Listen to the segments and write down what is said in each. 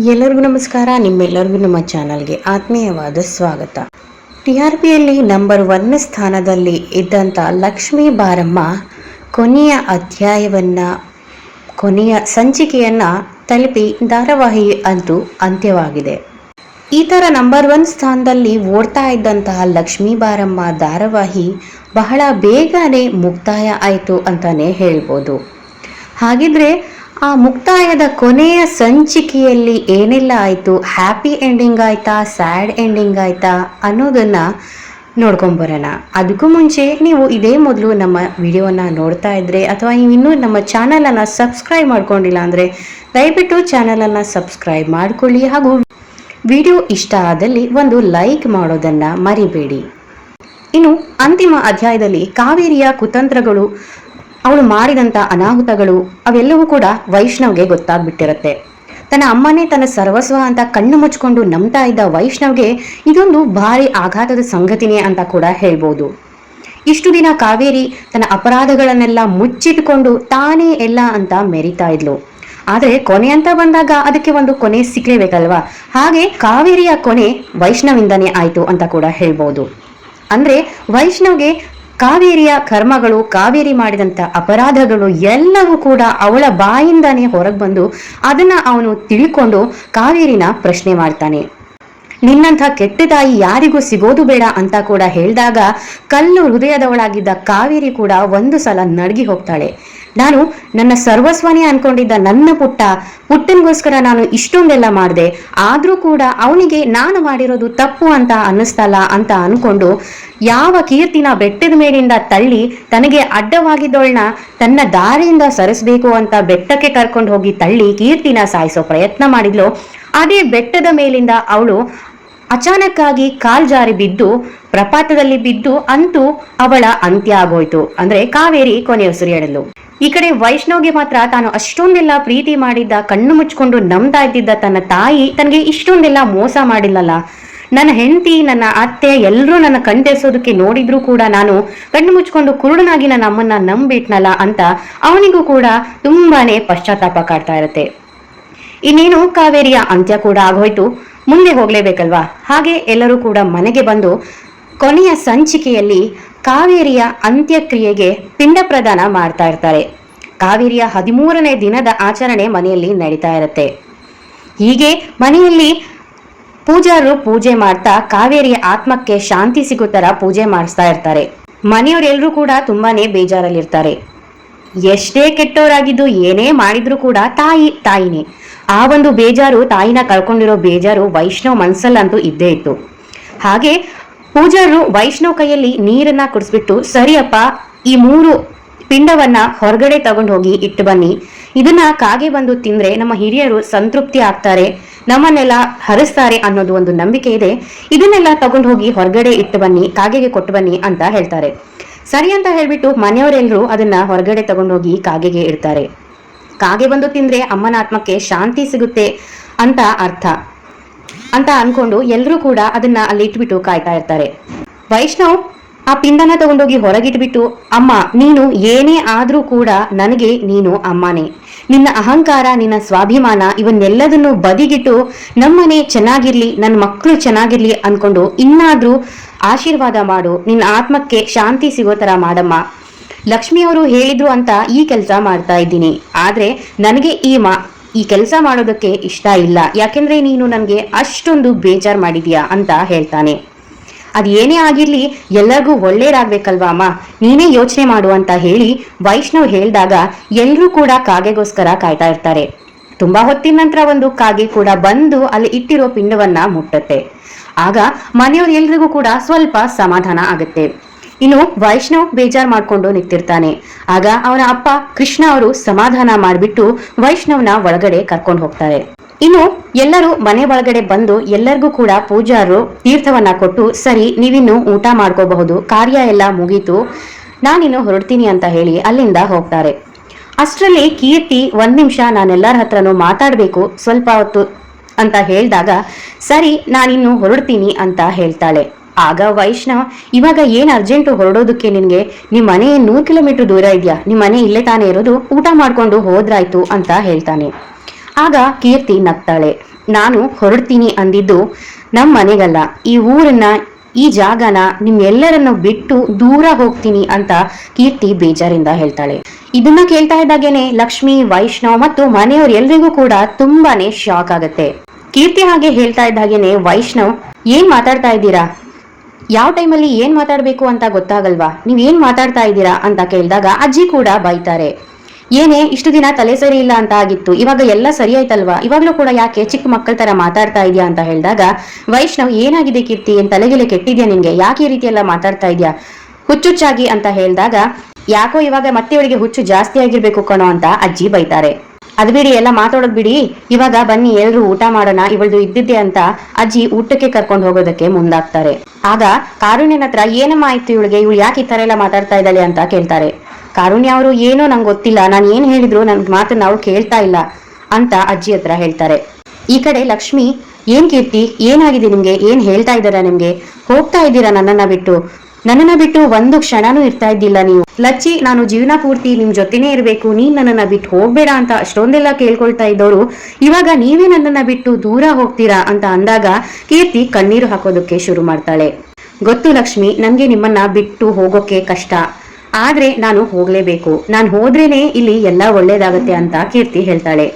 ಎಲ್ಲರಿಗೂ ನಮಸ್ಕಾರ. ನಿಮ್ಮೆಲ್ಲರಿಗೂ ನಮ್ಮ ಚಾನಲ್ಗೆ ಆತ್ಮೀಯವಾದ ಸ್ವಾಗತ. ಟಿ ಆರ್ ಪಿಯಲ್ಲಿ ನಂಬರ್ ಒನ್ ಸ್ಥಾನದಲ್ಲಿ ಇದ್ದಂಥ ಲಕ್ಷ್ಮೀ ಬಾರಮ್ಮ ಕೊನೆಯ ಅಧ್ಯಾಯವನ್ನು, ಕೊನೆಯ ಸಂಚಿಕೆಯನ್ನು ತಲುಪಿ ಧಾರಾವಾಹಿ ಅಂತೂ ಅಂತ್ಯವಾಗಿದೆ. ಈ ಥರ ನಂಬರ್ ಒನ್ ಸ್ಥಾನದಲ್ಲಿ ಓಡ್ತಾ ಇದ್ದಂತಹ ಲಕ್ಷ್ಮೀ ಬಾರಮ್ಮ ಧಾರಾವಾಹಿ ಬಹಳ ಬೇಗನೆ ಮುಕ್ತಾಯ ಆಯಿತು ಅಂತಲೇ ಹೇಳ್ಬೋದು. ಹಾಗಿದ್ರೆ ಆ ಮುಕ್ತಾಯದ ಕೊನೆಯ ಸಂಚಿಕೆಯಲ್ಲಿ ಏನೆಲ್ಲ ಆಯಿತು? ಹ್ಯಾಪಿ ಎಂಡಿಂಗ್ ಆಯ್ತಾ? ಸ್ಯಾಡ್ ಎಂಡಿಂಗ್ ಆಯ್ತಾ? ಅನ್ನೋದನ್ನು ನೋಡ್ಕೊಂಬರೋಣ. ಅದಕ್ಕೂ ಮುಂಚೆ ನೀವು ಇದೇ ಮೊದಲು ನಮ್ಮ ವಿಡಿಯೋನ ನೋಡ್ತಾ ಇದ್ರೆ ಅಥವಾ ನೀವು ಇನ್ನೂ ನಮ್ಮ ಚಾನಲನ್ನು ಸಬ್ಸ್ಕ್ರೈಬ್ ಮಾಡ್ಕೊಂಡಿಲ್ಲ ಅಂದರೆ ದಯವಿಟ್ಟು ಚಾನಲನ್ನು ಸಬ್ಸ್ಕ್ರೈಬ್ ಮಾಡ್ಕೊಳ್ಳಿ ಹಾಗೂ ವಿಡಿಯೋ ಇಷ್ಟ ಆದಲ್ಲಿ ಒಂದು ಲೈಕ್ ಮಾಡೋದನ್ನು ಮರಿಬೇಡಿ. ಇನ್ನು ಅಂತಿಮ ಅಧ್ಯಾಯದಲ್ಲಿ ಕಾವೇರಿಯ ಕುತಂತ್ರಗಳು ಅವಳು ಮಾಡಿದಂಥ ಅನಾಹುತಗಳು ಅವೆಲ್ಲವೂ ಕೂಡ ವೈಷ್ಣವ್ಗೆ ಗೊತ್ತಾಗ್ಬಿಟ್ಟಿರುತ್ತೆ. ತನ್ನ ಅಮ್ಮನೇ ತನ್ನ ಸರ್ವಸ್ವ ಅಂತ ಕಣ್ಣು ಮುಚ್ಕೊಂಡು ನಂಬ್ತಾ ಇದ್ದ ವೈಷ್ಣವ್ಗೆ ಇದೊಂದು ಭಾರಿ ಆಘಾತದ ಸಂಗತಿನೇ ಅಂತ ಕೂಡ ಹೇಳ್ಬೋದು. ಇಷ್ಟು ದಿನ ಕಾವೇರಿ ತನ್ನ ಅಪರಾಧಗಳನ್ನೆಲ್ಲ ಮುಚ್ಚಿಟ್ಕೊಂಡು ತಾನೇ ಎಲ್ಲ ಅಂತ ಮೆರಿತಾ ಇದ್ಲು. ಆದರೆ ಕೊನೆ ಅಂತ ಬಂದಾಗ ಅದಕ್ಕೆ ಒಂದು ಕೊನೆ ಸಿಕ್ಕಲೇಬೇಕಲ್ವಾ ಹಾಗೆ ಕಾವೇರಿಯ ಕೊನೆ ವೈಷ್ಣವಿಂದನೇ ಆಯ್ತು ಅಂತ ಕೂಡ ಹೇಳ್ಬೋದು. ಅಂದ್ರೆ ವೈಷ್ಣವ್ಗೆ ಕಾವೇರಿಯ ಕರ್ಮಗಳು, ಕಾವೇರಿ ಮಾಡಿದಂತ ಅಪರಾಧಗಳು ಎಲ್ಲವೂ ಕೂಡ ಅವಳ ಬಾಯಿಂದಾನೇ ಹೊರಗೆ ಬಂದು ಅದನ್ನ ಅವನು ತಿಳ್ಕೊಂಡು ಕಾವೇರಿನ ಪ್ರಶ್ನೆ ಮಾಡ್ತಾನೆ. ನಿನ್ನಂಥ ಕೆಟ್ಟ ತಾಯಿ ಯಾರಿಗೂ ಸಿಗೋದು ಬೇಡ ಅಂತ ಕೂಡ ಹೇಳಿದಾಗ ಕಲ್ಲು ಹೃದಯದವಳಾಗಿದ್ದ ಕಾವೇರಿ ಕೂಡ ಒಂದು ಸಲ ನಡಗಿ ಹೋಗ್ತಾಳೆ. ನಾನು ನನ್ನ ಸರ್ವಸ್ವನೇ ಅನ್ಕೊಂಡಿದ್ದ ನನ್ನ ಪುಟ್ಟ, ಪುಟ್ಟನಿಗೋಸ್ಕರ ನಾನು ಇಷ್ಟೊಂದೆಲ್ಲ ಮಾಡಿದೆ. ಆದ್ರೂ ಕೂಡ ಅವನಿಗೆ ನಾನು ಮಾಡಿರೋದು ತಪ್ಪು ಅಂತ ಅನ್ನಿಸ್ತಲ್ಲ ಅಂತ ಅನ್ಕೊಂಡು ಯಾವ ಕೀರ್ತಿನ ಬೆಟ್ಟದ ಮೇಲಿಂದ ತಳ್ಳಿ ತನಗೆ ಅಡ್ಡವಾಗಿದ್ದೋಳ್ನ ತನ್ನ ದಾರಿಯಿಂದ ಸರಿಸಬೇಕು ಅಂತ ಬೆಟ್ಟಕ್ಕೆ ಕರ್ಕೊಂಡು ಹೋಗಿ ತಳ್ಳಿ ಕೀರ್ತಿನ ಸಾಯಿಸೋ ಪ್ರಯತ್ನ ಮಾಡಿದ್ಲು. ಅದೇ ಬೆಟ್ಟದ ಮೇಲಿಂದ ಅವಳು ಅಚಾನಕ್ಕಾಗಿ ಕಾಲ್ ಜಾರಿ ಬಿದ್ದು, ಪ್ರಪಾತದಲ್ಲಿ ಬಿದ್ದು ಅಂತೂ ಅವಳ ಅಂತ್ಯ ಆಗೋಯ್ತು. ಅಂದ್ರೆ ಕಾವೇರಿ ಕೊನೆ ಉಸಿರಿಯಡಲು ಈ ಕಡೆ ವೈಷ್ಣವ್ಗೆ ಮಾತ್ರ ತಾನು ಅಷ್ಟೊಂದೆಲ್ಲ ಪ್ರೀತಿ ಮಾಡಿದ್ದ, ಕಣ್ಣು ಮುಚ್ಕೊಂಡು ನಂಬ್ತಾ ಇದ್ದಿದ್ದ ತನ್ನ ತಾಯಿ ತನಗೆ ಇಷ್ಟೊಂದೆಲ್ಲ ಮೋಸ ಮಾಡಿಲ್ಲಲ್ಲ. ನನ್ನ ಹೆಂಡತಿ, ನನ್ನ ಅತ್ತೆ ಎಲ್ಲರೂ ನನ್ನ ಕಣ್ತೆಸೋದಕ್ಕೆ ನೋಡಿದ್ರು ಕೂಡ ನಾನು ಕಣ್ಣು ಮುಚ್ಕೊಂಡು ಕುರುಡನಾಗಿ ನನ್ನ ಅಮ್ಮನ್ನ ನಂಬಿಟ್ನಲ್ಲ ಅಂತ ಅವನಿಗೂ ಕೂಡ ತುಂಬಾನೇ ಪಶ್ಚಾತ್ತಾಪ ಕಾಡ್ತಾ ಇರುತ್ತೆ. ಇನ್ನೇನು ಕಾವೇರಿಯ ಅಂತ್ಯ ಕೂಡ ಆಗೋಯ್ತು. ಮುಂದೆ ಹೋಗ್ಲೇಬೇಕಲ್ವಾ? ಹಾಗೆ ಎಲ್ಲರೂ ಕೂಡ ಮನೆಗೆ ಬಂದು ಕೊನೆಯ ಸಂಚಿಕೆಯಲ್ಲಿ ಕಾವೇರಿಯ ಅಂತ್ಯಕ್ರಿಯೆಗೆ ಪಿಂಡ ಪ್ರದಾನ ಮಾಡ್ತಾ ಇರ್ತಾರೆ. ಕಾವೇರಿಯ ಹದಿಮೂರನೇ ದಿನದ ಆಚರಣೆ ಮನೆಯಲ್ಲಿ ನಡೀತಾ ಇರುತ್ತೆ. ಹೀಗೆ ಮನೆಯಲ್ಲಿ ಪೂಜಾರರು ಪೂಜೆ ಮಾಡ್ತಾ ಕಾವೇರಿಯ ಆತ್ಮಕ್ಕೆ ಶಾಂತಿ ಸಿಗೋ ತರ ಪೂಜೆ ಮಾಡಿಸ್ತಾ ಇರ್ತಾರೆ. ಮನೆಯವರೆಲ್ಲರೂ ಕೂಡ ತುಂಬಾನೇ ಬೇಜಾರಲ್ಲಿರ್ತಾರೆ. ಎಷ್ಟೇ ಕೆಟ್ಟವರಾಗಿದ್ದು ಏನೇ ಮಾಡಿದ್ರು ಕೂಡ ತಾಯಿ, ತಾಯಿನೇ. ಆ ಒಂದು ಬೇಜಾರು ತಾಯಿನ ಕಳ್ಕೊಂಡಿರೋ ಬೇಜಾರು ವೈಷ್ಣವ್ ಮನ್ಸಲ್ಲಂತೂ ಇದ್ದೇ ಇತ್ತು. ಹಾಗೆ ಪೂಜಾರರು ವೈಷ್ಣವ್ ಕೈಯಲ್ಲಿ ನೀರನ್ನ ಕುಡಿಸ್ಬಿಟ್ಟು, ಸರಿಯಪ್ಪ, ಈ ಮೂರು ಪಿಂಡವನ್ನ ಹೊರಗಡೆ ತಗೊಂಡು ಹೋಗಿ ಇಟ್ಟು ಬನ್ನಿ. ಇದನ್ನ ಕಾಗೆ ಬಂದು ತಿಂದ್ರೆ ನಮ್ಮ ಹಿರಿಯರು ಸಂತೃಪ್ತಿ ಆಗ್ತಾರೆ. ನಮ್ಮನ್ನೆಲ್ಲ ಹರಿಸ್ತಾರೆ ಅನ್ನೋದು ಒಂದು ನಂಬಿಕೆ ಇದೆ. ಇದನ್ನೆಲ್ಲ ತಗೊಂಡು ಹೋಗಿ ಹೊರಗಡೆ ಇಟ್ಟು ಬನ್ನಿ, ಕಾಗೆಗೆ ಕೊಟ್ಟು ಬನ್ನಿ ಅಂತ ಹೇಳ್ತಾರೆ. ಸರಿ ಅಂತ ಹೇಳ್ಬಿಟ್ಟು ಮನೆಯವರೆಲ್ಲರೂ ಅದನ್ನ ಹೊರಗಡೆ ತಗೊಂಡೋಗಿ ಕಾಗೆಗೆ ಇಡ್ತಾರೆ. ಕಾಗೆ ಬಂದು ತಿಂದ್ರೆ ಅಮ್ಮನ ಆತ್ಮಕ್ಕೆ ಶಾಂತಿ ಸಿಗುತ್ತೆ ಅಂತ ಅರ್ಥ. ಅಂತ ಅನ್ಕೊಂಡು ಎಲ್ಲರೂ ಕೂಡ ಅದನ್ನ ಅಲ್ಲಿ ಇಟ್ಬಿಟ್ಟು ಕಾಯ್ತಾ ಇರ್ತಾರೆ. ವೈಷ್ಣವ್ ಆ ಪಿಂಡನ ತಗೊಂಡೋಗಿ ಹೊರಗಿಟ್ಬಿಟ್ಟು, ಅಮ್ಮ, ನೀನು ಏನೇ ಆದ್ರೂ ಕೂಡ ನನಗೆ ನೀನು ಅಮ್ಮನೇ. ನಿನ್ನ ಅಹಂಕಾರ, ನಿನ್ನ ಸ್ವಾಭಿಮಾನ ಇವನ್ನೆಲ್ಲದನ್ನು ಬದಿಗಿಟ್ಟು ನಮ್ಮನೆ ಚೆನ್ನಾಗಿರ್ಲಿ ನನ್ನ ಮಕ್ಕಳು ಚೆನ್ನಾಗಿರ್ಲಿ ಅನ್ಕೊಂಡು ಇನ್ನಾದ್ರೂ ಆಶೀರ್ವಾದ ಮಾಡು ನಿನ್ನ ಆತ್ಮಕ್ಕೆ ಶಾಂತಿ ಸಿಗೋ ತರ ಮಾಡಮ್ಮ. ಲಕ್ಷ್ಮಿಯವರು ಹೇಳಿದ್ರು ಅಂತ ಈ ಕೆಲಸ ಮಾಡ್ತಾ ಇದ್ದೀನಿ. ಆದ್ರೆ ನನಗೆ ಈ ಮಾ ಈ ಕೆಲಸ ಮಾಡೋದಕ್ಕೆ ಇಷ್ಟ ಇಲ್ಲ. ಯಾಕೆಂದ್ರೆ ನೀನು ನನಗೆ ಅಷ್ಟೊಂದು ಬೇಜಾರ್ ಮಾಡಿದೀಯಾ ಅಂತ ಹೇಳ್ತಾನೆ. ಅದು ಏನೇ ಆಗಿರ್ಲಿ ಎಲ್ಲರಿಗೂ ಒಳ್ಳೇದಾಗ್ಬೇಕಲ್ವಾ ಅಮ್ಮ? ನೀನೇ ಯೋಚನೆ ಮಾಡು ಅಂತ ಹೇಳಿ ವೈಷ್ಣವ್ ಹೇಳಿದಾಗ ಎಲ್ಲರೂ ಕೂಡ ಕಾಗೆಗೋಸ್ಕರ ಕಾಯ್ತಾ ಇರ್ತಾರೆ. ತುಂಬಾ ಹೊತ್ತಿನ ನಂತರ ಒಂದು ಕಾಗೆ ಕೂಡ ಬಂದು ಅಲ್ಲಿ ಇಟ್ಟಿರೋ ಪಿಂಡವನ್ನ ಮುಟ್ಟತ್ತೆ. ಆಗ ಮನೆಯವ್ರು ಎಲ್ರಿಗೂ ಕೂಡ ಸ್ವಲ್ಪ ಸಮಾಧಾನ ಆಗುತ್ತೆ. ಇನ್ನು ವೈಷ್ಣವ್ ಬೇಜಾರ್ ಮಾಡ್ಕೊಂಡು ನಿಂತಿರ್ತಾನೆ. ಆಗ ಅವನ ಅಪ್ಪ ಕೃಷ್ಣ ಅವರು ಸಮಾಧಾನ ಮಾಡಿಬಿಟ್ಟು ವೈಷ್ಣವ್ನ ಒಳಗಡೆ ಕರ್ಕೊಂಡು ಹೋಗ್ತಾರೆ. ಇನ್ನು ಎಲ್ಲರೂ ಮನೆ ಒಳಗಡೆ ಬಂದು ಎಲ್ಲರಿಗೂ ಕೂಡ ಪೂಜಾರರು ತೀರ್ಥವನ್ನ ಕೊಟ್ಟು, ಸರಿ, ನೀವಿನ್ನು ಊಟ ಮಾಡ್ಕೋಬಹುದು. ಕಾರ್ಯ ಎಲ್ಲ ಮುಗೀತು. ನಾನಿನ್ನು ಹೊರಡ್ತೀನಿ ಅಂತ ಹೇಳಿ ಅಲ್ಲಿಂದ ಹೋಗ್ತಾರೆ. ಅಷ್ಟರಲ್ಲಿ ಕೀರ್ತಿ ಒಂದ್ ನಿಮಿಷ ನಾನೆಲ್ಲರ ಹತ್ರನೂ ಮಾತಾಡ್ಬೇಕು, ಸ್ವಲ್ಪ ಹೊತ್ತು ಅಂತ ಹೇಳಿದಾಗ, ಸರಿ, ನಾನಿನ್ನು ಹೊರಡ್ತೀನಿ ಅಂತ ಹೇಳ್ತಾಳೆ. ಆಗ ವೈಷ್ಣವ, ಇವಾಗ ಏನ್ ಅರ್ಜೆಂಟು ಹೊರಡೋದಕ್ಕೆ ನಿನ್ಗೆ? ನಿಮ್ಮ ಮನೆ ನೂರು ಕಿಲೋಮೀಟರ್ ದೂರ ಇದೆಯಾ? ನಿಮ್ಮ ಮನೆ ಇಲ್ಲೇ ತಾನೇ ಇರೋದು? ಊಟ ಮಾಡ್ಕೊಂಡು ಹೋದ್ರಾಯ್ತು ಅಂತ ಹೇಳ್ತಾನೆ. ಆಗ ಕೀರ್ತಿ ನಗ್ತಾಳೆ. ನಾನು ಹೊರಡ್ತೀನಿ ಅಂದಿದ್ದು ನಮ್ಮ ಮನೆಗಲ್ಲ. ಈ ಊರನ್ನ, ಈ ಜಾಗನ ನಿಮ್ಮೆಲ್ಲರನ್ನು ಬಿಟ್ಟು ದೂರ ಹೋಗ್ತೀನಿ ಅಂತ ಕೀರ್ತಿ ಬೇಜಾರಿಂದ ಹೇಳ್ತಾಳೆ. ಇದನ್ನ ಕೇಳ್ತಾ ಇದ್ದಾಗೇನೆ ಲಕ್ಷ್ಮಿ, ವೈಷ್ಣವ್ ಮತ್ತು ಮನೆಯವ್ರು ಎಲ್ರಿಗೂ ಕೂಡ ತುಂಬಾನೇ ಶಾಕ್ ಆಗತ್ತೆ. ಕೀರ್ತಿ ಹಾಗೆ ಹೇಳ್ತಾ ಇದ್ದಾಗೇನೆ ವೈಷ್ಣವ್, ಏನ್ ಮಾತಾಡ್ತಾ ಇದ್ದೀರಾ? ಯಾವ ಟೈಮಲ್ಲಿ ಏನ್ ಮಾತಾಡ್ಬೇಕು ಅಂತ ಗೊತ್ತಾಗಲ್ವಾ? ನೀವ್ ಏನ್ ಮಾತಾಡ್ತಾ ಇದ್ದೀರಾ ಅಂತ ಕೇಳಿದಾಗ ಅಜ್ಜಿ ಕೂಡ ಬೈತಾರೆ. ಏನೇ, ಇಷ್ಟು ದಿನ ತಲೆ ಸರಿ ಇಲ್ಲ ಅಂತ ಆಗಿತ್ತು. ಇವಾಗ ಎಲ್ಲ ಸರಿ ಆಯ್ತಲ್ವಾ? ಇವಾಗ್ಲೂ ಕೂಡ ಯಾಕೆ ಚಿಕ್ಕ ಮಕ್ಕಳ ತರ ಮಾತಾಡ್ತಾ ಇದೆಯಾ ಅಂತ ಹೇಳಿದಾಗ, ವೈಷ್ಣವ್, ಏನಾಗಿದೆ ಕೀರ್ತಿ? ಏನ್ ತಲೆಗೆಲೆ ಕೆಟ್ಟಿದ್ಯಾ ನಿಂಗೆ ಯಾಕೆ ಈ ರೀತಿ ಎಲ್ಲ ಮಾತಾಡ್ತಾ ಇದ್ಯಾ? ಹುಚ್ಚುಚ್ಚಾಗಿ ಅಂತ ಹೇಳಿದಾಗ, ಯಾಕೋ ಇವಾಗ ಮತ್ತೆ ಇವಳಿಗೆ ಹುಚ್ಚು ಜಾಸ್ತಿ ಆಗಿರ್ಬೇಕು ಕಣೋ ಅಂತ ಅಜ್ಜಿ ಬೈತಾರೆ. ಅದ್ ಬಿಡಿ, ಎಲ್ಲ ಮಾತಾಡೋದು ಬಿಡಿ. ಇವಾಗ ಬನ್ನಿ, ಎಲ್ರು ಊಟ ಮಾಡೋಣ. ಇವಳ್ದು ಇದ್ದಿದ್ದೆ ಅಂತ ಅಜ್ಜಿ ಊಟಕ್ಕೆ ಕರ್ಕೊಂಡು ಹೋಗೋದಕ್ಕೆ ಮುಂದಾಗ್ತಾರೆ. ಆಗ ಕಾರುಣ್ಯನ ಹತ್ರ, ಏನಮ್ಮ ಆಯ್ತು ಇವಳಿಗೆ? ಇವಳು ಯಾಕೆ ಈ ತರ ಎಲ್ಲ ಮಾತಾಡ್ತಾ ಇದ್ದಾಳೆ? ಅಂತ ಕೇಳ್ತಾರೆ. ಕಾರುಣ್ಯ ಅವರು, ಏನೋ ನಂಗೆ ಗೊತ್ತಿಲ್ಲ. ನಾನು ಏನ್ ಹೇಳಿದ್ರು ನನ್ ಮಾತನ್ನ ಅವ್ಳು ಕೇಳ್ತಾ ಇಲ್ಲ, ಅಂತ ಅಜ್ಜಿ ಹತ್ರ ಹೇಳ್ತಾರೆ. ಈ ಕಡೆ ಲಕ್ಷ್ಮಿ, ಏನ್ ಕೀರ್ತಿ? ಏನಾಗಿದೆ ನಿಮ್ಗೆ? ಏನ್ ಹೇಳ್ತಾ ಇದ್ದೀರಾ ನಿಮ್ಗೆ? ಹೋಗ್ತಾ ಇದ್ದೀರಾ ನನ್ನನ್ನ ಬಿಟ್ಟು? ನನ್ನನ್ನ ಬಿಟ್ಟು ಒಂದು ಕ್ಷಣನೂ ಇರ್ತಾ ಇದ್ದಿಲ್ಲ ನೀವು. ಲಚ್ಚಿ, ನಾನು ಜೀವನ ಪೂರ್ತಿ ನಿಮ್ ಜೊತೆನೇ ಇರಬೇಕು. ನೀನ್ ನನ್ನನ್ನ ಬಿಟ್ಟು ಹೋಗ್ಬೇಡ ಅಂತ ಅಷ್ಟೊಂದೆಲ್ಲ ಕೇಳ್ಕೊಳ್ತಾ ಇದ್ದವರು ಇವಾಗ ನೀವೇ ನನ್ನನ್ನ ಬಿಟ್ಟು ದೂರ ಹೋಗ್ತೀರಾ ಅಂತ ಅಂದಾಗ ಕೀರ್ತಿ ಕಣ್ಣೀರು ಹಾಕೋದಕ್ಕೆ ಶುರು ಮಾಡ್ತಾಳೆ. ಗೊತ್ತು ಲಕ್ಷ್ಮಿ ನನ್ಗೆ ನಿಮ್ಮನ್ನ ಬಿಟ್ಟು ಹೋಗೋಕೆ ಕಷ್ಟ. ಆದ್ರೆ ನಾನು ಹೋಗ್ಲೇಬೇಕು. ನಾನು ಹೋದ್ರೇನೆ ಇಲ್ಲಿ ಎಲ್ಲ ಒಳ್ಳೇದಾಗತ್ತೆ ಅಂತ ಕೀರ್ತಿ ಹೇಳ್ತಾಳೆ.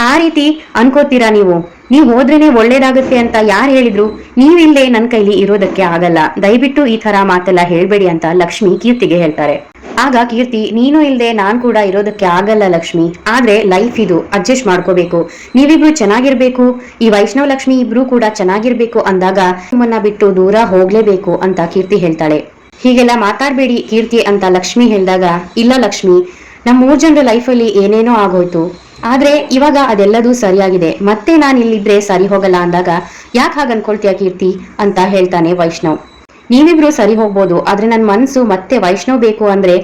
ಆ ರೀತಿ ಅನ್ಕೋತೀರಾ ನೀವು? ನೀವು ಹೋದ್ರೇನೆ ಒಳ್ಳೇದಾಗುತ್ತೆ ಅಂತ ಯಾರು ಹೇಳಿದ್ರು? ನೀವಿಲ್ಲದೆ ನನ್ನ ಕೈಲಿ ಇರೋದಕ್ಕೆ ಆಗಲ್ಲ. ದಯವಿಟ್ಟು ಈ ತರ ಮಾತೆಲ್ಲ ಹೇಳ್ಬೇಡಿ ಅಂತ ಲಕ್ಷ್ಮಿ ಕೀರ್ತಿಗೆ ಹೇಳ್ತಾರೆ. ಆಗ ಕೀರ್ತಿ, ನೀನು ಇಲ್ಲದೆ ನಾನ್ ಕೂಡ ಇರೋದಕ್ಕೆ ಆಗಲ್ಲ ಲಕ್ಷ್ಮಿ. ಆದ್ರೆ ಲೈಫ್ ಇದು ಅಡ್ಜಸ್ಟ್ ಮಾಡ್ಕೋಬೇಕು. ನೀವಿಬ್ರು ಚೆನ್ನಾಗಿರ್ಬೇಕು, ಈ ವೈಷ್ಣವ ಲಕ್ಷ್ಮಿ ಇಬ್ರು ಕೂಡ ಚೆನ್ನಾಗಿರ್ಬೇಕು ಅಂದಾಗ ನಿಮ್ಮನ್ನ ಬಿಟ್ಟು ದೂರ ಹೋಗ್ಲೇಬೇಕು ಅಂತ ಕೀರ್ತಿ ಹೇಳ್ತಾಳೆ. ಹೀಗೆಲ್ಲ ಮಾತಾಡ್ಬೇಡಿ ಕೀರ್ತಿ ಅಂತ ಲಕ್ಷ್ಮಿ ಹೇಳಿದಾಗ, ಇಲ್ಲ ಲಕ್ಷ್ಮಿ ನಮ್ಮ ಮೂರ್ ಜನರ ಲೈಫಲ್ಲಿ ಏನೇನೋ ಆಗೋಯ್ತು. ಆದ್ರೆ ಇವಾಗ ಅದೆಲ್ಲದೂ ಸರಿಯಾಗಿದೆ. ಮತ್ತೆ ನಾನು ಇಲ್ಲಿದ್ರೆ ಸರಿ ಹೋಗಲ್ಲ ಅಂದಾಗ ಯಾಕೆ ಹಾಗೆ ಅನ್ಕೊಳ್ತೀಯ ಕೀರ್ತಿ? ಅಂತ ಹೇಳ್ತಾನೆ ವೈಷ್ಣವ್. ನೀವಿಬ್ರು ಸರಿ ಹೋಗ್ಬೋದು, ಆದ್ರೆ ನನ್ನ ಮನ್ಸು ಮತ್ತೆ ವೈಷ್ಣವ್ ಬೇಕು ಅಂದ್ರೆ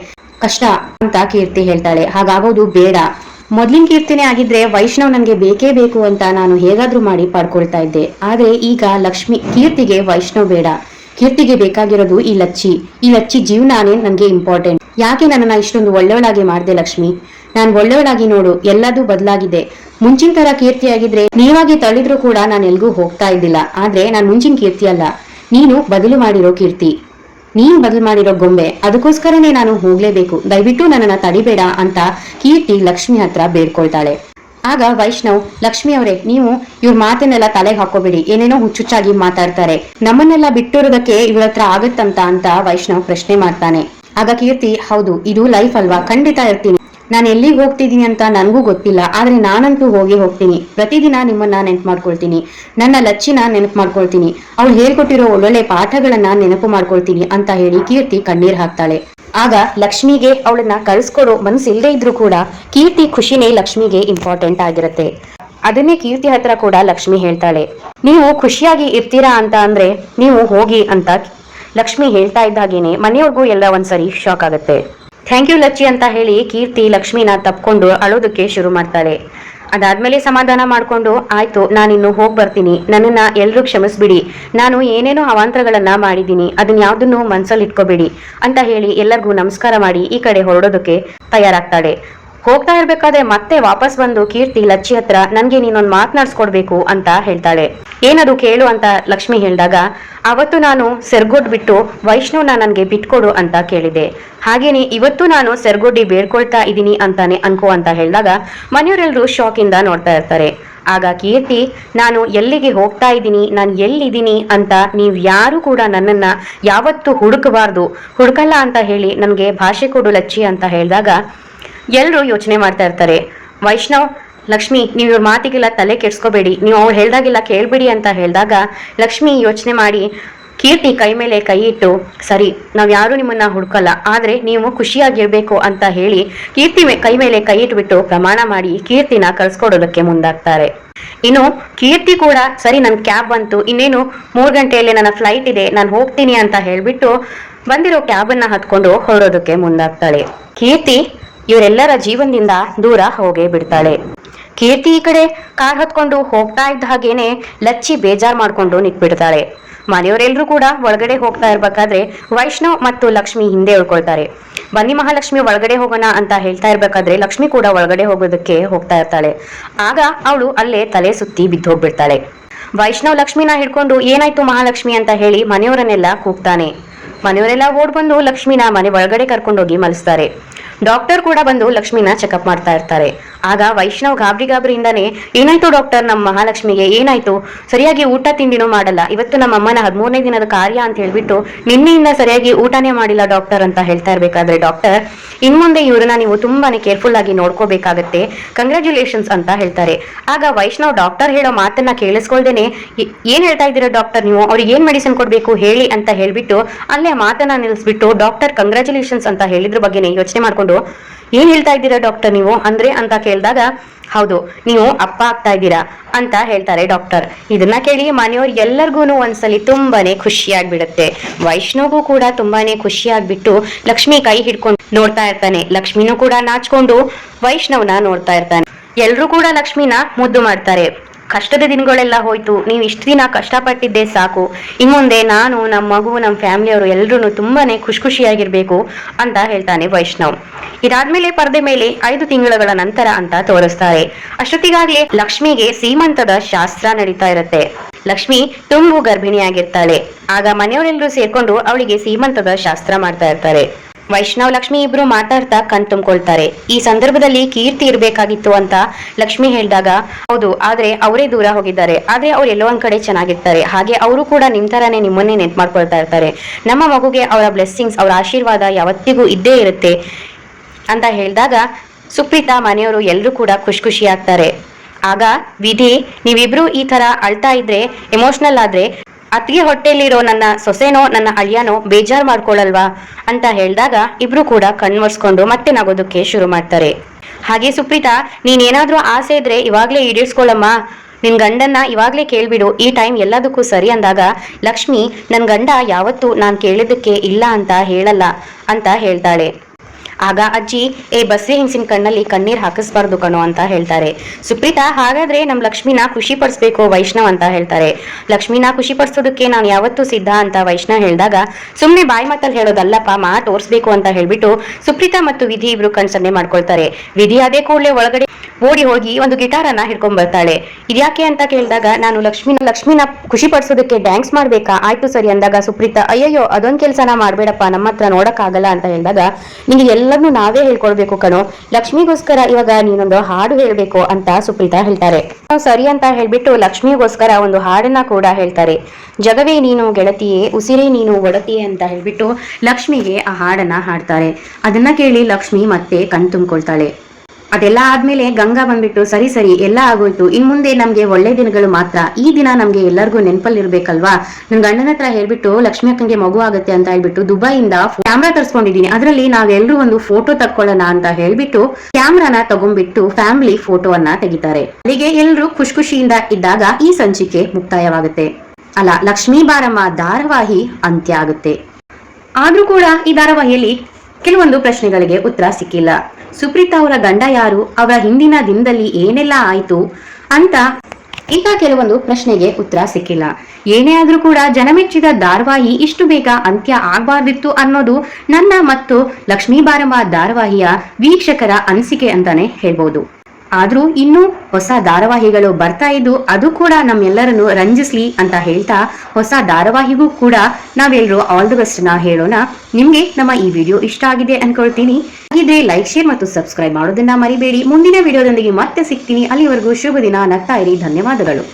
ಕಷ್ಟ ಅಂತ ಕೀರ್ತಿ ಹೇಳ್ತಾಳೆ. ಹಾಗಾಗೋದು ಬೇಡ. ಮೊದ್ಲಿನ ಕೀರ್ತಿನೇ ಆಗಿದ್ರೆ ವೈಷ್ಣವ್ ನನಗೆ ಬೇಕೇ ಬೇಕು ಅಂತ ನಾನು ಹೇಗಾದ್ರೂ ಮಾಡಿ ಪಡ್ಕೊಳ್ತಾ ಇದ್ದೆ. ಆದ್ರೆ ಈಗ ಲಕ್ಷ್ಮಿ ಕೀರ್ತಿಗೆ ವೈಷ್ಣವ್ ಬೇಡ. ಕೀರ್ತಿಗೆ ಬೇಕಾಗಿರೋದು ಈ ಲಚ್ಚಿ. ಈ ಲಚ್ಚಿ ಜೀವನಾನೇ ನನಗೆ ಇಂಪಾರ್ಟೆಂಟ್ ಯಾಕೆ ನನ್ನನ್ನ ಇಷ್ಟೊಂದು ಒಳ್ಳೆಯವಳಾಗಿ ಮಾಡಿದೆ ಲಕ್ಷ್ಮಿ? ನಾನು ಒಳ್ಳೆಯವಳಾಗಿ ನೋಡು, ಎಲ್ಲದೂ ಬದಲಾಗಿದೆ. ಮುಂಚಿನ ತರ ಕೀರ್ತಿಯಾಗಿದ್ರೆ ನೀವಾಗಿ ತಳ್ಳಿದ್ರು ಕೂಡ ನಾನು ಎಲ್ಗೂ ಹೋಗ್ತಾ ಇದ್ದಿಲ್ಲ. ಆದ್ರೆ ನಾನು ಮುಂಚಿನ ಕೀರ್ತಿ ಅಲ್ಲ. ನೀನು ಬದಲು ಮಾಡಿರೋ ಕೀರ್ತಿ. ನೀನ್ ಬದಲು ಮಾಡಿರೋ ಗೊಂಬೆ, ಅದಕ್ಕೋಸ್ಕರನೇ ನಾನು ಹೋಗ್ಲೇಬೇಕು. ದಯವಿಟ್ಟು ನನ್ನನ್ನ ತಡಿಬೇಡ ಅಂತ ಕೀರ್ತಿ ಲಕ್ಷ್ಮಿ ಹತ್ರ ಬೇಡ್ಕೊಳ್ತಾಳೆ. ಆಗ ವೈಷ್ಣವ್, ಲಕ್ಷ್ಮಿ ಅವರೇ, ನೀವು ಇವ್ರ ಮಾತನ್ನೆಲ್ಲ ತಲೆಗೆ ಹಾಕೋಬೇಡಿ ಏನೇನೋ ಹುಚ್ಚುಚ್ಚಾಗಿ ಮಾತಾಡ್ತಾರೆ. ನಮ್ಮನ್ನೆಲ್ಲ ಬಿಟ್ಟಿರೋದಕ್ಕೆ ಇವ್ರ ಹತ್ರ ಆಗತ್ತಂತ ಅಂತ ವೈಷ್ಣವ್ ಪ್ರಶ್ನೆ ಮಾಡ್ತಾನೆ. ಆಗ ಕೀರ್ತಿ, ಹೌದು, ಇದು ಲೈಫ್ ಅಲ್ವಾ? ಖಂಡಿತ ಇರ್ತೀನಿ. ನಾನು ಎಲ್ಲಿಗೆ ಹೋಗ್ತಿದ್ದೀನಿ ಅಂತ ನನಗೂ ಗೊತ್ತಿಲ್ಲ, ಆದ್ರೆ ನಾನಂತೂ ಹೋಗಿ ಹೋಗ್ತೀನಿ. ಪ್ರತಿದಿನ ನಿಮ್ಮನ್ನ ನೆನಪು ಮಾಡ್ಕೊಳ್ತೀನಿ. ನನ್ನ ಲಚ್ಚಿನ ನೆನಪು ಮಾಡ್ಕೊಳ್ತೀನಿ. ಅವಳು ಹೇಳ್ಕೊಟ್ಟಿರೋ ಒಳ್ಳೊಳ್ಳೆ ಪಾಠಗಳನ್ನ ನೆನಪು ಮಾಡ್ಕೊಳ್ತೀನಿ ಅಂತ ಹೇಳಿ ಕೀರ್ತಿ ಕಣ್ಣೀರ್ ಹಾಕ್ತಾಳೆ. ಆಗ ಲಕ್ಷ್ಮಿಗೆ ಅವಳನ್ನ ಕಳಿಸ್ಕೊಡೋ ಮನಸ್ಸು ಇಲ್ಲದೆ ಇದ್ರೂ ಕೂಡ ಕೀರ್ತಿ ಖುಷಿನೇ ಲಕ್ಷ್ಮಿಗೆ ಇಂಪಾರ್ಟೆಂಟ್ ಆಗಿರುತ್ತೆ. ಅದನ್ನೇ ಕೀರ್ತಿ ಹತ್ರ ಕೂಡ ಲಕ್ಷ್ಮಿ ಹೇಳ್ತಾಳೆ. ನೀವು ಖುಷಿಯಾಗಿ ಇರ್ತೀರಾ ಅಂತ ಅಂದ್ರೆ ನೀವು ಹೋಗಿ ಅಂತ ಲಕ್ಷ್ಮಿ ಹೇಳ್ತಾ ಇದ್ದಾಗೇನೆ ಮನೆಯವ್ರಿಗೂ ಎಲ್ಲ ಒಂದ್ಸರಿ ಶಾಕ್ ಆಗುತ್ತೆ. ಥ್ಯಾಂಕ್ ಯು ಲಚ್ಚಿ ಅಂತ ಹೇಳಿ ಕೀರ್ತಿ ಲಕ್ಷ್ಮಿನ ತಪ್ಕೊಂಡು ಅಳೋದಕ್ಕೆ ಶುರು ಮಾಡ್ತಾಳೆ. ಅದಾದ್ಮೇಲೆ ಸಮಾಧಾನ ಮಾಡ್ಕೊಂಡು, ಆಯ್ತು, ನಾನಿನ್ನು ಹೋಗಿ ಬರ್ತೀನಿ. ನನ್ನನ್ನ ಎಲ್ರೂ ಕ್ಷಮಿಸ್ಬಿಡಿ. ನಾನು ಏನೇನೋ ಅವಾಂತರಗಳನ್ನ ಮಾಡಿದ್ದೀನಿ. ಅದನ್ನ ಯಾವ್ದನ್ನು ಮನ್ಸಲ್ಲಿ ಇಟ್ಕೋಬೇಡಿ ಅಂತ ಹೇಳಿ ಎಲ್ಲರಿಗೂ ನಮಸ್ಕಾರ ಮಾಡಿ ಈ ಕಡೆ ಹೊರಡೋದಕ್ಕೆ ತಯಾರಾಗ್ತಾಳೆ. ಹೋಗ್ತಾ ಇರ್ಬೇಕಾದ್ರೆ ಮತ್ತೆ ವಾಪಸ್ ಬಂದು ಕೀರ್ತಿ, ಲಚ್ಚಿ ಹತ್ರ ನನ್ಗೆ ನೀನೊಂದು ಮಾತನಾಡ್ಸ್ಕೊಡ್ಬೇಕು ಅಂತ ಹೇಳ್ತಾಳೆ. ಏನದು ಕೇಳು ಅಂತ ಲಕ್ಷ್ಮಿ ಹೇಳಿದಾಗ, ಅವತ್ತು ನಾನು ಸೆರ್ಗೊಡ್ ಬಿಟ್ಟು ವೈಷ್ಣವ್ನ ನನ್ಗೆ ಬಿಟ್ಕೊಡು ಅಂತ ಕೇಳಿದೆ. ಹಾಗೇನೆ ಇವತ್ತು ನಾನು ಸೆರ್ಗೊಡ್ಡಿ ಬೇಡ್ಕೊಳ್ತಾ ಇದ್ದೀನಿ ಅಂತಾನೆ ಅನ್ಕೋ ಅಂತ ಹೇಳಿದಾಗ ಮನೆಯವರೆಲ್ಲರೂ ಇಂದ ನೋಡ್ತಾ ಇರ್ತಾರೆ. ಆಗ ಕೀರ್ತಿ, ನಾನು ಎಲ್ಲಿಗೆ ಹೋಗ್ತಾ ಇದ್ದೀನಿ, ನಾನು ಎಲ್ಲಿದ್ದೀನಿ ಅಂತ ನೀವು ಯಾರು ಕೂಡ ನನ್ನನ್ನ ಯಾವತ್ತು ಹುಡುಕಬಾರ್ದು. ಹುಡುಕಲ್ಲ ಅಂತ ಹೇಳಿ ನನಗೆ ಭಾಷೆ ಕೊಡು ಲಚ್ಚಿ ಅಂತ ಹೇಳಿದಾಗ ಎಲ್ಲರೂ ಯೋಚನೆ ಮಾಡ್ತಾ ಇರ್ತಾರೆ. ವೈಷ್ಣವ್, ಲಕ್ಷ್ಮಿ, ನೀವು ಇವ್ರ ಮಾತಿಗೆಲ್ಲ ತಲೆ ಕೆಡ್ಸ್ಕೋಬೇಡಿ. ನೀವು ಅವ್ರು ಹೇಳ್ದಾಗೆಲ್ಲ ಕೇಳ್ಬಿಡಿ ಅಂತ ಹೇಳಿದಾಗ ಲಕ್ಷ್ಮಿ ಯೋಚನೆ ಮಾಡಿ ಕೀರ್ತಿ ಕೈ ಮೇಲೆ ಕೈ ಇಟ್ಟು, ಸರಿ, ನಾವು ಯಾರು ನಿಮ್ಮನ್ನ ಹುಡುಕಲ್ಲ, ಆದ್ರೆ ನೀವು ಖುಷಿಯಾಗಿರ್ಬೇಕು ಅಂತ ಹೇಳಿ ಕೀರ್ತಿ ಕೈ ಮೇಲೆ ಕೈ ಇಟ್ಬಿಟ್ಟು ಪ್ರಮಾಣ ಮಾಡಿ ಕೀರ್ತಿನ ಕಳ್ಸ್ಕೊಡೋದಕ್ಕೆ ಮುಂದಾಗ್ತಾರೆ. ಇನ್ನು ಕೀರ್ತಿ ಕೂಡ, ಸರಿ ನನ್ನ ಕ್ಯಾಬ್ ಬಂತು, ಇನ್ನೇನು ಮೂರು ಗಂಟೆಯಲ್ಲಿ ನನ್ನ ಫ್ಲೈಟ್ ಇದೆ, ನಾನು ಹೋಗ್ತೀನಿ ಅಂತ ಹೇಳ್ಬಿಟ್ಟು ಬಂದಿರೋ ಕ್ಯಾಬನ್ನ ಹತ್ಕೊಂಡು ಹೊರಡೋದಕ್ಕೆ ಮುಂದಾಗ್ತಾಳೆ. ಕೀರ್ತಿ ಇವರೆಲ್ಲರ ಜೀವನದಿಂದ ದೂರ ಹೋಗೇ ಬಿಡ್ತಾಳೆ. ಕೀರ್ತಿ ಈ ಕಡೆ ಕಾರ್ ಹತ್ಕೊಂಡು ಹೋಗ್ತಾ ಇದ್ದ ಹಾಗೇನೆ ಲಚ್ಚಿ ಬೇಜಾರ್ ಮಾಡ್ಕೊಂಡು ನಿಂತ್ಬಿಡ್ತಾಳೆ. ಮನೆಯವರೆಲ್ಲರೂ ಕೂಡ ಒಳಗಡೆ ಹೋಗ್ತಾ ಇರ್ಬೇಕಾದ್ರೆ ವೈಷ್ಣವ್ ಮತ್ತು ಲಕ್ಷ್ಮಿ ಹಿಂದೆ ಉಳ್ಕೊಳ್ತಾರೆ. ಬನ್ನಿ ಮಹಾಲಕ್ಷ್ಮಿ ಒಳಗಡೆ ಹೋಗೋಣ ಅಂತ ಹೇಳ್ತಾ ಇರ್ಬೇಕಾದ್ರೆ ಲಕ್ಷ್ಮಿ ಕೂಡ ಒಳಗಡೆ ಹೋಗೋದಕ್ಕೆ ಹೋಗ್ತಾ ಇರ್ತಾಳೆ. ಆಗ ಅವಳು ಅಲ್ಲೇ ತಲೆ ಸುತ್ತಿ ಬಿದ್ದು ಹೋಗ್ಬಿಡ್ತಾಳೆ ವೈಷ್ಣವ್ ಲಕ್ಷ್ಮಿನ ಹಿಡ್ಕೊಂಡು ಏನಾಯ್ತು ಮಹಾಲಕ್ಷ್ಮಿ ಅಂತ ಹೇಳಿ ಮನೆಯವರನ್ನೆಲ್ಲ ಕೂಗ್ತಾನೆ. ಮನೆಯವರೆಲ್ಲ ಓಡ್ ಬಂದು ಲಕ್ಷ್ಮಿನ ಮನೆ ಒಳಗಡೆ ಕರ್ಕೊಂಡೋಗಿ ಮಲಸ್ತಾರೆ. ಡಾಕ್ಟರ್ ಕೂಡ ಬಂದು ಲಕ್ಷ್ಮಿನ ಚೆಕಪ್ ಮಾಡ್ತಾ ಇರ್ತಾರೆ. ಆಗ ವೈಷ್ಣವ್ ಗಾಬರಿ ಗಾಬರಿಯಿಂದಾನೆ ಏನಾಯ್ತು ಡಾಕ್ಟರ್? ನಮ್ಮ ಮಹಾಲಕ್ಷ್ಮಿಗೆ ಏನಾಯ್ತು? ಸರಿಯಾಗಿ ಊಟ ತಿಂಡಿನೂ ಮಾಡಲ್ಲ. ಇವತ್ತು ನಮ್ಮ ಅಮ್ಮನ ಹದಿಮೂರನೇ ದಿನದ ಕಾರ್ಯ ಅಂತ ಹೇಳ್ಬಿಟ್ಟು ನಿನ್ನೆಯಿಂದ ಸರಿಯಾಗಿ ಊಟನೇ ಮಾಡಿಲ್ಲ ಡಾಕ್ಟರ್ ಅಂತ ಹೇಳ್ತಾ ಇರ್ಬೇಕಾದ್ರೆ ಡಾಕ್ಟರ್, ಇನ್ ಮುಂದೆ ಇವ್ರನ್ನ ನೀವು ತುಂಬಾನೇ ಕೇರ್ಫುಲ್ ಆಗಿ ನೋಡ್ಕೋಬೇಕಾಗತ್ತೆ. ಕಂಗ್ರ್ಯಾಚುಲೇಷನ್ಸ್ ಅಂತ ಹೇಳ್ತಾರೆ. ಆಗ ವೈಷ್ಣವ್ ಡಾಕ್ಟರ್ ಹೇಳೋ ಮಾತನ್ನ ಕೇಳಿಸ್ಕೊಳ್ದೇನೆ "ಏ- ಏನ್ ಹೇಳ್ತಾ ಇದ್ದೀರಾ ಡಾಕ್ಟರ್ ನೀವು? ಅವ್ರಿಗೆ ಏನ್ ಮೆಡಿಸಿನ್ ಕೊಡ್ಬೇಕು ಹೇಳಿ ಅಂತ ಹೇಳ್ಬಿಟ್ಟು ಅಲ್ಲೇ ಮಾತನ್ನ ನಿಲ್ಲಿಸ್ಬಿಟ್ಟು ಡಾಕ್ಟರ್ ಕಂಗ್ರ್ಯಾಚುಲೇಷನ್ಸ್ ಅಂತ ಹೇಳಿದ್ರ ಬಗ್ಗೆನೇ ಯೋಚನೆ ಮಾಡ್ಕೊಂಡು ಏನ್ ಹೇಳ್ತಾ ಇದ್ದೀರಾ ಡಾಕ್ಟರ್ ನೀವು? ಅಂದ್ರೆ ಅಂತ ಕೇಳಿದಾಗ, ಹೌದು, ನೀವು ಅಪ್ಪ ಆಗ್ತಾ ಇದ್ದೀರಾ ಅಂತ ಹೇಳ್ತಾರೆ ಡಾಕ್ಟರ್ ಇದನ್ನ ಕೇಳಿ ಮನೆಯವ್ರು ಎಲ್ಲರಿಗೂ ಒಂದ್ಸಲಿ ತುಂಬಾನೇ ಖುಷಿಯಾಗ್ಬಿಡುತ್ತೆ. ವೈಷ್ಣವ್ಗೂ ಕೂಡ ತುಂಬಾನೇ ಖುಷಿಯಾಗ್ಬಿಟ್ಟು ಲಕ್ಷ್ಮಿ ಕೈ ಹಿಡ್ಕೊಂಡು ನೋಡ್ತಾ ಇರ್ತಾನೆ. ಲಕ್ಷ್ಮಿನೂ ಕೂಡ ನಾಚ್ಕೊಂಡು ವೈಷ್ಣವ್ನ ನೋಡ್ತಾ ಇರ್ತಾನೆ. ಎಲ್ರೂ ಕೂಡ ಲಕ್ಷ್ಮಿನ ಮುದ್ದು ಮಾಡ್ತಾರೆ. ಕಷ್ಟದ ದಿನಗಳೆಲ್ಲ ಹೋಯ್ತು. ನೀವು ಇಷ್ಟು ದಿನ ಕಷ್ಟಪಟ್ಟಿದ್ದೆ ಸಾಕು. ಇನ್ಮುಂದೆ ನಾನು ನಮ್ಮ ಮಗು ನಮ್ಮ ಫ್ಯಾಮಿಲಿಯವರು ಎಲ್ಲರೂ ತುಂಬಾನೇ ಖುಷಿ ಖುಷಿಯಾಗಿರ್ಬೇಕು ಅಂತ ಹೇಳ್ತಾನೆ ವೈಷ್ಣವ್. ಇದಾದ್ಮೇಲೆ ಪರದೆ ಮೇಲೆ ಐದು ತಿಂಗಳುಗಳ ನಂತರ ಅಂತ ತೋರಿಸ್ತಾರೆ. ಅಷ್ಟೊತ್ತಿಗಾಗ್ಲೇ ಲಕ್ಷ್ಮಿಗೆ ಸೀಮಂತದ ಶಾಸ್ತ್ರ ನಡೀತಾ ಇರುತ್ತೆ. ಲಕ್ಷ್ಮಿ ತುಂಬು ಗರ್ಭಿಣಿಯಾಗಿರ್ತಾಳೆ. ಆಗ ಮನೆಯವರೆಲ್ಲರೂ ಸೇರ್ಕೊಂಡು ಅವಳಿಗೆ ಸೀಮಂತದ ಶಾಸ್ತ್ರ ಮಾಡ್ತಾ ಇರ್ತಾರೆ. ವೈಷ್ಣವ್ ಲಕ್ಷ್ಮಿ ಇಬ್ರು ಮಾತಾಡ್ತಾ ಕಣ್ ತುಂಬಿಕೊಳ್ತಾರೆ. ಈ ಸಂದರ್ಭದಲ್ಲಿ ಕೀರ್ತಿ ಇರಬೇಕಾಗಿತ್ತು ಅಂತ ಲಕ್ಷ್ಮಿ ಹೇಳಿದಾಗ, ಹೌದು, ಆದ್ರೆ ಅವರೇ ದೂರ ಹೋಗಿದ್ದಾರೆ. ಆದ್ರೆ ಅವ್ರು ಎಲ್ಲೋ ಒಂದ್ ಕಡೆ ಚೆನ್ನಾಗಿರ್ತಾರೆ. ಹಾಗೆ ಅವರು ಕೂಡ ನಿಮ್ ತರಾನೇ ನಿಮ್ಮನ್ನೇ ನೆನ್ಪು ಮಾಡ್ಕೊಳ್ತಾ ಇರ್ತಾರೆ. ನಮ್ಮ ಮಗುಗೆ ಅವರ ಬ್ಲೆಸ್ಸಿಂಗ್ಸ್ ಅವರ ಆಶೀರ್ವಾದ ಯಾವತ್ತಿಗೂ ಇದ್ದೇ ಇರುತ್ತೆ. ಅಂತ ಹೇಳಿದಾಗ ಸುಪ್ರೀತಾ ಮನೆಯವರು ಎಲ್ಲರೂ ಕೂಡ ಖುಷಿ ಖುಷಿ ಆಗ್ತಾರೆ ಆಗ, ವಿಧಿ, ನೀವಿಬ್ರು ಈ ತರ ಅಳ್ತಾ ಇದ್ರೆ ಎಮೋಷನಲ್ ಆದ್ರೆ ಅತ್ತಿಗೆ ಹೊಟ್ಟೆಲಿರೋ ನನ್ನ ಸೊಸೆನೋ, ನನ್ನ ಅಳಿಯನೋ ಬೇಜಾರ್ ಮಾಡ್ಕೊಳ್ಳಲ್ವಾ ಅಂತ ಹೇಳಿದಾಗ ಇಬ್ರು ಕೂಡ ಕಣ್ಮರ್ಸ್ಕೊಂಡು ಮತ್ತೆ ನಗೋದಕ್ಕೆ ಶುರು ಮಾಡ್ತಾರೆ. ಹಾಗೆ ಸುಪ್ರೀತಾ, ನೀನೇನಾದರೂ ಆಸೆ ಇದ್ರೆ ಇವಾಗ್ಲೇ ಈಡೇರಿಸ್ಕೊಳ್ಳಮ್ಮ ನಿನ್ ಗಂಡನ್ನ ಇವಾಗ್ಲೇ ಕೇಳ್ಬಿಡು. ಈ ಟೈಮ್ ಎಲ್ಲದಕ್ಕೂ ಸರಿ ಅಂದಾಗ, ಲಕ್ಷ್ಮಿ, ನನ್ ಗಂಡ ಯಾವತ್ತೂ ನಾನು ಕೇಳಿದ್ದಕ್ಕೆ ಇಲ್ಲ ಅಂತ ಹೇಳಲ್ಲ ಅಂತ ಹೇಳ್ತಾಳೆ. ಆಗ ಅಜ್ಜಿ, ಏ ಬಸ್ರಿ ಹಿಂಸಿನ ಕಣ್ಣಲ್ಲಿ ಕಣ್ಣೀರ್ ಹಾಕಿಸ್ಬಾರ್ದು ಕಣೋ ಅಂತ ಹೇಳ್ತಾರೆ. ಸುಪ್ರೀತಾ, ಹಾಗಾದ್ರೆ ನಮ್ ಲಕ್ಷ್ಮೀನ ಖುಷಿ ಪಡಿಸ್ಬೇಕು ವೈಷ್ಣವ್ ಅಂತ ಹೇಳ್ತಾರೆ. ಲಕ್ಷ್ಮೀನ ಖುಷಿ ಪಡಿಸೋದಕ್ಕೆ ನಾನು ಯಾವತ್ತೂ ಸಿದ್ಧ ಅಂತ ವೈಷ್ಣವ್ ಹೇಳಿದಾಗ, ಸುಮ್ನೆ ಬಾಯಿ ಮಾತಲ್ಲಿ ಹೇಳೋದಲ್ಲಪ್ಪ ಮಾ ತೋರಿಸ್ಬೇಕು ಅಂತ ಹೇಳ್ಬಿಟ್ಟು ಸುಪ್ರೀತಾ ಮತ್ತು ವಿಧಿ ಇಬ್ರು ಕಣ್ಸನ್ನೆ ಮಾಡ್ಕೊಳ್ತಾರೆ. ವಿಧಿ ಅದೇ ಕೂಡಲೇ ಒಳಗಡೆ ಓಡಿ ಹೋಗಿ ಒಂದು ಗಿಟಾರನ್ನ ಹಿಡ್ಕೊಂಡ್ ಬರ್ತಾಳೆ. ಇದ್ಯಾಕೆ ಅಂತ ಕೇಳಿದಾಗ, ನಾನು ಲಕ್ಷ್ಮೀನ, ಲಕ್ಷ್ಮಿನ ಖುಷಿ ಪಡಿಸೋದಕ್ಕೆ ಡ್ಯಾನ್ಸ್ ಮಾಡ್ಬೇಕಾ? ಆಯ್ತು ಸರಿ ಅಂದಾಗ ಸುಪ್ರೀತಾ, ಅಯ್ಯಯ್ಯೋ, ಅದೊಂದ್ ಕೆಲ್ಸನ ಮಾಡ್ಬೇಡಪ್ಪ ನಮ್ಮ ಹತ್ರ ನೋಡಕ್ ಆಗಲ್ಲ ಅಂತ ಹೇಳಿದಾಗ, ನಿಂಗೆ ಎಲ್ಲರನ್ನೂ ನಾವೇ ಹೇಳ್ಕೊಳ್ಬೇಕು ಕಣೋ. ಲಕ್ಷ್ಮಿಗೋಸ್ಕರ ಇವಾಗ ನೀನೊಂದು ಹಾಡು ಹೇಳ್ಬೇಕು ಅಂತ ಸುಪ್ರೀತಾ ಹೇಳ್ತಾರೆ. ಸರಿ ಅಂತ ಹೇಳ್ಬಿಟ್ಟು ಲಕ್ಷ್ಮಿಗೋಸ್ಕರ ಒಂದು ಹಾಡನ್ನ ಕೂಡ ಹೇಳ್ತಾರೆ. ಜಗವೇ ನೀನು ಗೆಳತಿಯೇ, ಉಸಿರೇ ನೀನು ಒಡತಿಯೇ ಅಂತ ಹೇಳ್ಬಿಟ್ಟು ಲಕ್ಷ್ಮಿಗೆ ಆ ಹಾಡನ್ನ ಹಾಡ್ತಾರೆ. ಅದನ್ನ ಕೇಳಿ ಲಕ್ಷ್ಮಿ ಮತ್ತೆ ಕಣ್ ತುಂಬಿಕೊಳ್ತಾಳೆ. ಅದೆಲ್ಲ ಆದ್ಮೇಲೆ ಗಂಗಾ ಬಂದ್ಬಿಟ್ಟು, ಸರಿ ಸರಿ, ಎಲ್ಲ ಆಗೋಯ್ತು. ಇನ್ ಮುಂದೆ ನಮ್ಗೆ ಒಳ್ಳೆ ದಿನಗಳು ಮಾತ್ರ. ಈ ದಿನ ನಮ್ಗೆ ಎಲ್ಲರಿಗೂ ನೆನಪಲ್ಲಿ ಇರ್ಬೇಕಲ್ವಾ ನನ್ ಗಂಡನ ಹತ್ರ ಹೇಳ್ಬಿಟ್ಟು, ಲಕ್ಷ್ಮಿ ಅಕ್ಕಂಗೆ ಮಗು ಆಗುತ್ತೆ ಅಂತ ಹೇಳ್ಬಿಟ್ಟು ದುಬೈಯಿಂದ ಕ್ಯಾಮ್ರಾ ತರ್ಸ್ಕೊಂಡಿದೀನಿ ಅದರಲ್ಲಿ ನಾವೆಲ್ಲರೂ ಒಂದು ಫೋಟೋ ತಕ್ಕೊಳ್ಳೋಣ ಅಂತ ಹೇಳ್ಬಿಟ್ಟು ಕ್ಯಾಮ್ರಾನ ತಗೊಂಡ್ಬಿಟ್ಟು ಫ್ಯಾಮಿಲಿ ಫೋಟೋವನ್ನ ತೆಗಿತಾರೆ. ಅಲ್ಲಿಗೆ ಎಲ್ಲರೂ ಖುಷಿ ಖುಷಿಯಿಂದ ಇದ್ದಾಗ ಈ ಸಂಚಿಕೆ ಮುಕ್ತಾಯವಾಗುತ್ತೆ. ಅಲ್ಲ, ಲಕ್ಷ್ಮೀ ಬಾರಮ್ಮ ಧಾರಾವಾಹಿ ಅಂತ್ಯ ಆಗುತ್ತೆ. ಆದ್ರೂ ಕೂಡ ಈ ಧಾರಾವಾಹಿಯಲ್ಲಿ ಕೆಲವೊಂದು ಪ್ರಶ್ನೆಗಳಿಗೆ ಉತ್ತರ ಸಿಕ್ಕಿಲ್ಲ. ಸುಪ್ರೀತಾ ಅವರ ಗಂಡ ಯಾರು? ಅವರ ಹಿಂದಿನ ದಿನದಲ್ಲಿ ಏನೆಲ್ಲ ಆಯ್ತು? ಅಂತ ಇಂಥ ಕೆಲವೊಂದು ಪ್ರಶ್ನೆಗೆ ಉತ್ತರ ಸಿಕ್ಕಿಲ್ಲ. ಏನೇ ಆದ್ರೂ ಕೂಡ ಜನಮೆಚ್ಚಿದ ಧಾರಾವಾಹಿ ಇಷ್ಟು ಬೇಗ ಅಂತ್ಯ ಆಗಬಾರ್ದಿತ್ತು ಅನ್ನೋದು ನನ್ನ ಮತ್ತು ಲಕ್ಷ್ಮೀ ಬಾರಮ್ಮ ಧಾರಾವಾಹಿಯ ವೀಕ್ಷಕರ ಅನಿಸಿಕೆ ಅಂತಾನೆ ಹೇಳ್ಬೋದು. ಆದ್ರೂ ಇನ್ನೂ ಹೊಸ ಧಾರಾವಾಹಿಗಳು ಬರ್ತಾ ಇದ್ದು ಅದು ಕೂಡ ನಮ್ಮೆಲ್ಲರನ್ನು ರಂಜಿಸ್ಲಿ ಅಂತ ಹೇಳ್ತಾ ಹೊಸ ಧಾರಾವಾಹಿಗೂ ಕೂಡ ನಾವೆಲ್ಲರೂ ಆಲ್ ದಿ ಬೆಸ್ಟ್ನ ಹೇಳೋಣ. ನಿಮ್ಗೆ ನಮ್ಮ ಈ ವಿಡಿಯೋ ಇಷ್ಟ ಆಗಿದೆ ಅನ್ಕೊಳ್ತೀನಿ. ಹಾಗಿದ್ರೆ ಲೈಕ್ ಶೇರ್ ಮತ್ತು ಸಬ್ಸ್ಕ್ರೈಬ್ ಮಾಡೋದನ್ನ ಮರಿಬೇಡಿ. ಮುಂದಿನ ವಿಡಿಯೋದೊಂದಿಗೆ ಮತ್ತೆ ಸಿಗ್ತೀನಿ. ಅಲ್ಲಿವರೆಗೂ ಶುಭ ದಿನ. ನಗ್ತಾ ಇರಿ. ಧನ್ಯವಾದಗಳು.